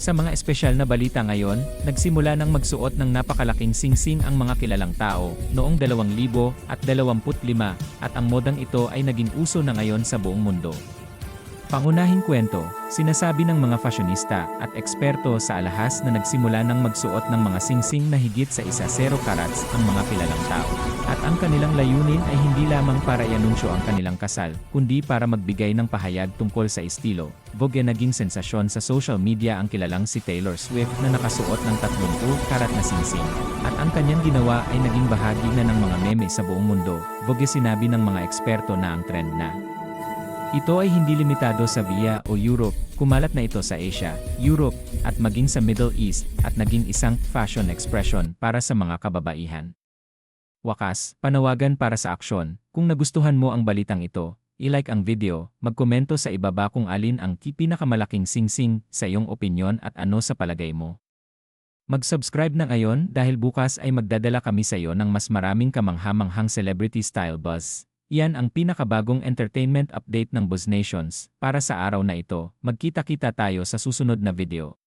Sa mga espesyal na balita ngayon, nagsimula ng magsuot ng napakalaking singsing ang mga kilalang tao noong 2025 at ang modang ito ay naging uso na ngayon sa buong mundo. Pangunahing kwento, sinasabi ng mga fashionista at eksperto sa alahas na nagsimula ng magsuot ng mga singsing na higit sa isa zero carats ang mga kilalang tao. At ang kanilang layunin ay hindi lamang para ianunsyo ang kanilang kasal, kundi para magbigay ng pahayag tungkol sa estilo. Vogue naging sensasyon sa social media ang kilalang si Taylor Swift na nakasuot ng 32 karat na singsing. At ang kanyang ginawa ay naging bahagi na ng mga meme sa buong mundo. Vogue sinabi ng mga eksperto na ang trend na ito ay hindi limitado sa VIA o Europe, kumalat na ito sa Asia, Europe, at maging sa Middle East, at naging isang fashion expression para sa mga kababaihan. Wakas, panawagan para sa aksyon, kung nagustuhan mo ang balitang ito, i-like ang video, magkomento sa ibaba kung alin ang ki- pinakamalaking singsing sa iyong opinyon at ano sa palagay mo. Mag-subscribe na ngayon dahil bukas ay magdadala kami sa iyo ng mas maraming kamanghamanghang celebrity style buzz. Iyan ang pinakabagong entertainment update ng Buzz Nations. Para sa araw na ito, magkita-kita tayo sa susunod na video.